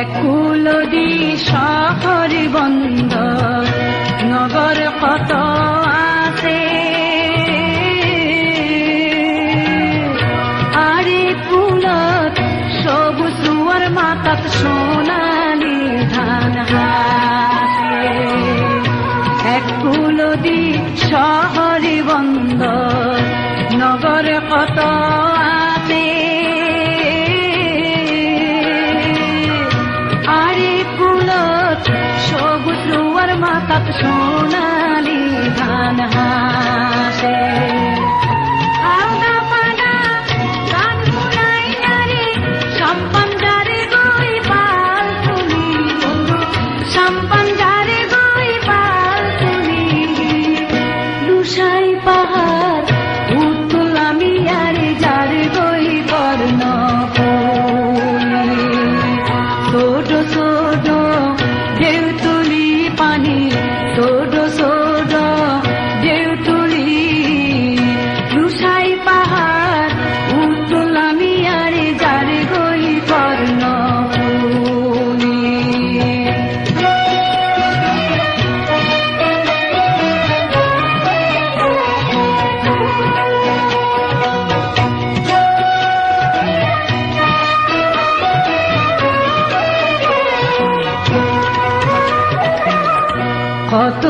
একুলদি শহর বন্ধ নগর কত আছে? আরে কুলত সবুজ রুয়ার মাতাত শোন। सत्सोनाः Hatta